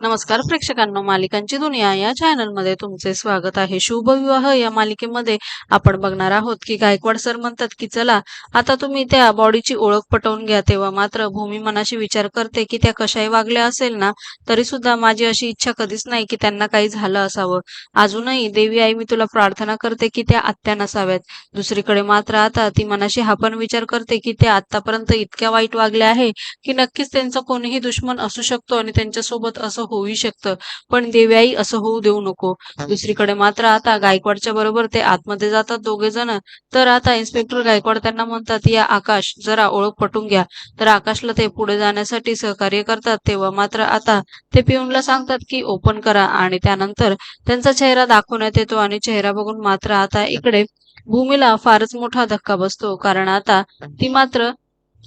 नमस्कार प्रेक्षकांनो मालिकांची दुनिया या चॅनलमध्ये तुमचे स्वागत आहे. शुभविवाह या मालिकेमध्ये आपण बघणार आहोत की गायकवाड सर म्हणतात की चला आता तुम्ही त्या बॉडीची ओळख पटवून घ्या. तेव्हा मात्र भूमी मनाशी विचार करते की त्या कशाही वागल्या असेल ना तरी सुद्धा माझी अशी इच्छा कधीच नाही की त्यांना काही झालं असावं. अजूनही देवी आई मी तुला प्रार्थना करते की त्या आत्या नसाव्यात. दुसरीकडे मात्र आता ती मनाशी हा पण विचार करते की त्या आतापर्यंत इतक्या वाईट वागल्या आहे की नक्कीच त्यांचा कोणीही दुश्मन असू शकतो आणि त्यांच्यासोबत असं होऊ शकतं. पण देव्याई असं होऊ देऊ नको. दुसरीकडे मात्र आता गायकवाडच्या बरोबर ते आतमध्ये जातात दोघे जण. तर आता इन्स्पेक्टर गायकवाड त्यांना म्हणतात या आकाश जरा ओळख पटून घ्या. तर आकाशला ते पुढे जाण्यासाठी सहकार्य करतात. तेव्हा मात्र आता ते पिऊनला सांगतात की ओपन करा. आणि त्यानंतर त्यांचा चेहरा दाखवण्यात येतो आणि चेहरा बघून मात्र आता इकडे भूमीला फारच मोठा धक्का बसतो. कारण आता ती मात्र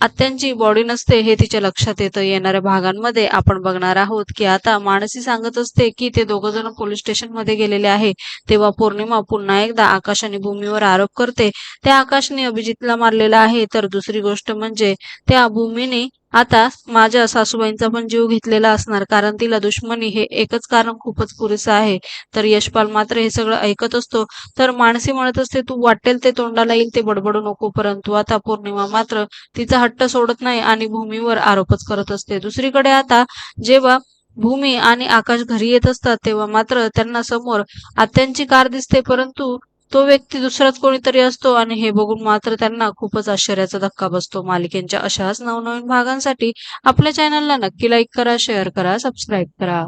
आत्यांची बॉडी नसते हे तिच्या लक्षात येतं. येणाऱ्या भागांमध्ये आपण बघणार आहोत की आता मानसी सांगत असते की ते दोघ जण पोलीस स्टेशनमध्ये गेलेले आहे. तेव्हा पौर्णिमा पुन्हा एकदा आकाश आणि भूमीवर आरोप करते. त्या आकाशने अभिजितला मारलेला आहे. तर दुसरी गोष्ट म्हणजे त्या भूमीने आता माझ्या सासूबाईंचा पण जीव घेतलेला असणार कारण तिला दुश्मनी हे एकच कारण खूपच पुरेसं आहे. तर यशपाल मात्र हे सगळं ऐकत असतो. तर माणसी म्हणत असते तू वाटेल ते तोंडाला येईल ते बडबडू नको परंतु आता पौर्णिमा मात्र तिचा हट्ट सोडत नाही आणि भूमीवर आरोपच करत असते. दुसरीकडे आता जेव्हा भूमी आणि आकाश घरी येत असतात तेव्हा मात्र त्यांना समोर आत्यांची कार दिसते परंतु तो व्यक्ती दुसराच कोणीतरी असतो आणि हे बघून मात्र त्यांना खूपच आश्चर्याचा धक्का बसतो. मालिकेच्या अशाच नवनवीन भागांसाठी आपल्या चॅनलला नक्की लाईक करा शेअर करा सबस्क्राईब करा.